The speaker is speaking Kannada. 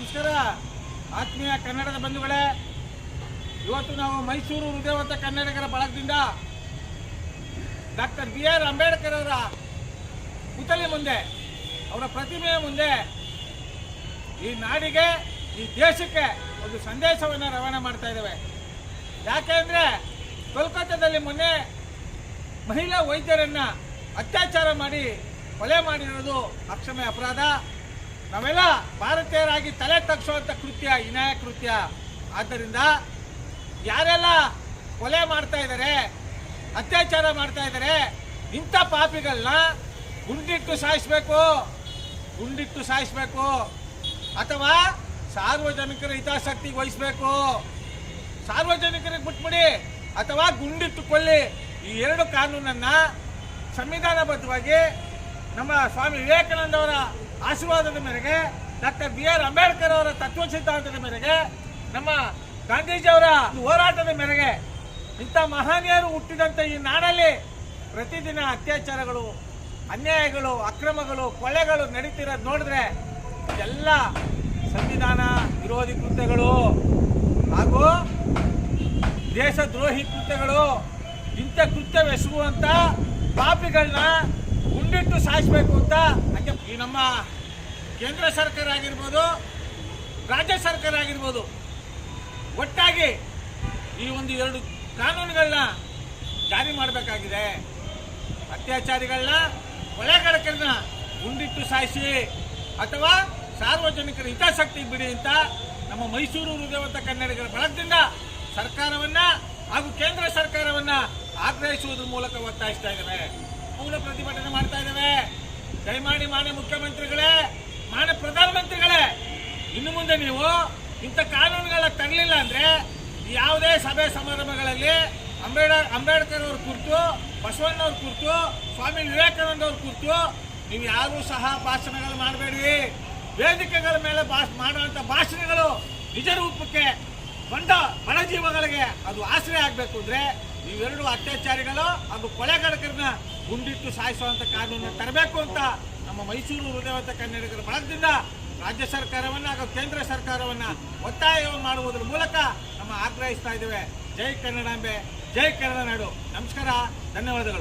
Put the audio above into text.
ನಮಸ್ಕಾರ. ಆತ್ಮೀಯ ಕನ್ನಡದ ಬಂಧುಗಳೇ, ಇವತ್ತು ನಾವು ಮೈಸೂರು ಹೃದಯವಂತ ಕನ್ನಡಿಗರ ಬಳಗದಿಂದ ಡಾಕ್ಟರ್ ಬಿ ಆರ್ ಅಂಬೇಡ್ಕರ್ ಅವರ ಪುತಳಿ ಮುಂದೆ, ಅವರ ಪ್ರತಿಮೆಯ ಮುಂದೆ ಈ ನಾಡಿಗೆ, ಈ ದೇಶಕ್ಕೆ ಒಂದು ಸಂದೇಶವನ್ನು ರವಾನೆ ಮಾಡ್ತಾ ಇದ್ದೇವೆ. ಯಾಕೆಂದರೆ ಕೋಲ್ಕತ್ತಾದಲ್ಲಿ ಮೊನ್ನೆ ಮಹಿಳಾ ವೈದ್ಯರನ್ನು ಅತ್ಯಾಚಾರ ಮಾಡಿ ಕೊಲೆ ಮಾಡಿರೋದು ಅಕ್ಷಮ್ಯ ಅಪರಾಧ. ನಾವೆಲ್ಲ ಭಾರತೀಯರಾಗಿ ತಲೆ ತಗ್ಸುವಂಥ ಕೃತ್ಯ ಇನಾಯ ಕೃತ್ಯ. ಆದ್ದರಿಂದ ಯಾರೆಲ್ಲ ಕೊಲೆ ಮಾಡ್ತಾ ಇದ್ದಾರೆ ಅತ್ಯಾಚಾರ ಮಾಡ್ತಾ ಇದ್ದಾರೆ ಇಂಥ ಪಾಪಿಗಳನ್ನ ಗುಂಡಿಟ್ಟು ಸಾಯಿಸ್ಬೇಕು ಗುಂಡಿಟ್ಟು ಸಾಯಿಸ್ಬೇಕು, ಅಥವಾ ಸಾರ್ವಜನಿಕರ ಹಿತಾಸಕ್ತಿಗೆ ವಹಿಸ್ಬೇಕು. ಸಾರ್ವಜನಿಕರಿಗೆ ಬಿಟ್ಬಿಡಿ, ಅಥವಾ ಗುಂಡಿಟ್ಟು ಕೊಲ್ಲಿ ಈ ಎರಡು ಕಾನೂನನ್ನ ಸಂವಿಧಾನಬದ್ಧವಾಗಿ ನಮ್ಮ ಸ್ವಾಮಿ ವಿವೇಕಾನಂದ ಅವರ ಆಶೀರ್ವಾದದ ಮೇರೆಗೆ ಡಾಕ್ಟರ್ ಬಿ ಆರ್ ಅಂಬೇಡ್ಕರ್ ಅವರ ತತ್ವ ಸಿದ್ಧಾಂತದ ಮೇರೆಗೆ ನಮ್ಮ ಗಾಂಧೀಜಿಯವರ ಹೋರಾಟದ ಮೇರೆಗೆ ಇಂಥ ಮಹನೀಯರು ಹುಟ್ಟಿದಂಥ ಈ ನಾಡಲ್ಲಿ ಪ್ರತಿದಿನ ಅತ್ಯಾಚಾರಗಳು, ಅನ್ಯಾಯಗಳು, ಅಕ್ರಮಗಳು ಕೊಳೆಗಳು ನಡೀತಿರೋದು ನೋಡಿದ್ರೆ ಎಲ್ಲ ಸಂವಿಧಾನ ವಿರೋಧಿ ಕೃತ್ಯಗಳು ಹಾಗೂ ದೇಶದ್ರೋಹಿ ಕೃತ್ಯಗಳು ಇಂಥ ಕೃತ್ಯವೆಸಗುವಂತ ಪಾಪಿಗಳನ್ನ ಗುಂಡಿಟ್ಟು ಸಾಯಿಸಬೇಕು ಅಂತ ಈ ನಮ್ಮ ಕೇಂದ್ರ ಸರ್ಕಾರ ಆಗಿರ್ಬೋದು, ರಾಜ್ಯ ಸರ್ಕಾರ ಆಗಿರ್ಬೋದು, ಒಟ್ಟಾಗಿ ಈ ಒಂದು ಎರಡು ಕಾನೂನುಗಳನ್ನ ಜಾರಿ ಮಾಡಬೇಕಾಗಿದೆ. ಅತ್ಯಾಚಾರಿಗಳನ್ನ ಕೊಲೆಗಡಕರನ್ನ ಗುಂಡಿಟ್ಟು ಸಾಯಿಸಿ ಅಥವಾ ಸಾರ್ವಜನಿಕರ ಹಿತಾಸಕ್ತಿ ಬಿಡಿ ಅಂತ ನಮ್ಮ ಮೈಸೂರು ಹೃದಯವಂತ ಕನ್ನಡಿಗರ ಬಳಗದಿಂದ ಸರ್ಕಾರವನ್ನ ಹಾಗೂ ಕೇಂದ್ರ ಸರ್ಕಾರವನ್ನ ಆಗ್ರಹಿಸುವುದರ ಮೂಲಕ ಒತ್ತಾಯಿಸ್ತಾ ಇದ್ದೇವೆ. ಮೂಲ ಪ್ರತಿಭಟನೆ ಮಾಡ್ತಾ ಇದ್ದೇವೆ. ದಯಮಾಡಿ ಮಾನ್ಯ ಮುಖ್ಯಮಂತ್ರಿಗಳೇ, ಮಾನ್ಯ ಪ್ರಧಾನಮಂತ್ರಿಗಳೇ, ಇನ್ನು ಮುಂದೆ ನೀವು ಇಂಥ ಕಾನೂನುಗಳ ತರಲಿಲ್ಲ ಅಂದ್ರೆ ಯಾವುದೇ ಸಭೆ ಸಮಾರಂಭಗಳಲ್ಲಿ ಅಂಬೇಡ ಅಂಬೇಡ್ಕರ್ ಅವ್ರ ಕುರಿತು ಬಸವಣ್ಣವ್ರ ಕುರಿತು, ಸ್ವಾಮಿ ವಿವೇಕಾನಂದ ಅವ್ರ ಕುರಿತು ನೀವು ಯಾರೂ ಸಹ ಭಾಷಣಗಳು ಮಾಡಬೇಡಿ. ವೇದಿಕೆಗಳ ಮೇಲೆ ಭಾಷ ಮಾಡುವಂತ ಭಾಷಣಗಳು ನಿಜ ರೂಪಕ್ಕೆ ಬಂದ ಬಡ ಜೀವಗಳಿಗೆ ಅದು ಆಶ್ರಯ ಆಗಬೇಕು ಅಂದ್ರೆ ಇವೆರಡು ಅತ್ಯಾಚಾರಿಗಳು ಹಾಗೂ ಕೊಲೆಗಡಕರನ್ನ ಗುಂಡಿಟ್ಟು ಸಾಯಿಸುವಂತ ಕಾನೂನು ತರಬೇಕು ಅಂತ ನಮ್ಮ ಮೈಸೂರು ಹೃದಯವಂತ ಕನ್ನಡಿಗರ ಬಳಗದಿಂದ ರಾಜ್ಯ ಸರ್ಕಾರವನ್ನ ಹಾಗೂ ಕೇಂದ್ರ ಸರ್ಕಾರವನ್ನ ಒತ್ತಾಯ ಮಾಡುವುದರ ಮೂಲಕ ನಮ್ಮ ಆಗ್ರಹಿಸ್ತಾ ಇದ್ದೇವೆ. ಜೈ ಕನ್ನಡಾಂಬೆ, ಜೈ ಕನ್ನಡ ನಾಡು. ನಮಸ್ಕಾರ, ಧನ್ಯವಾದಗಳು.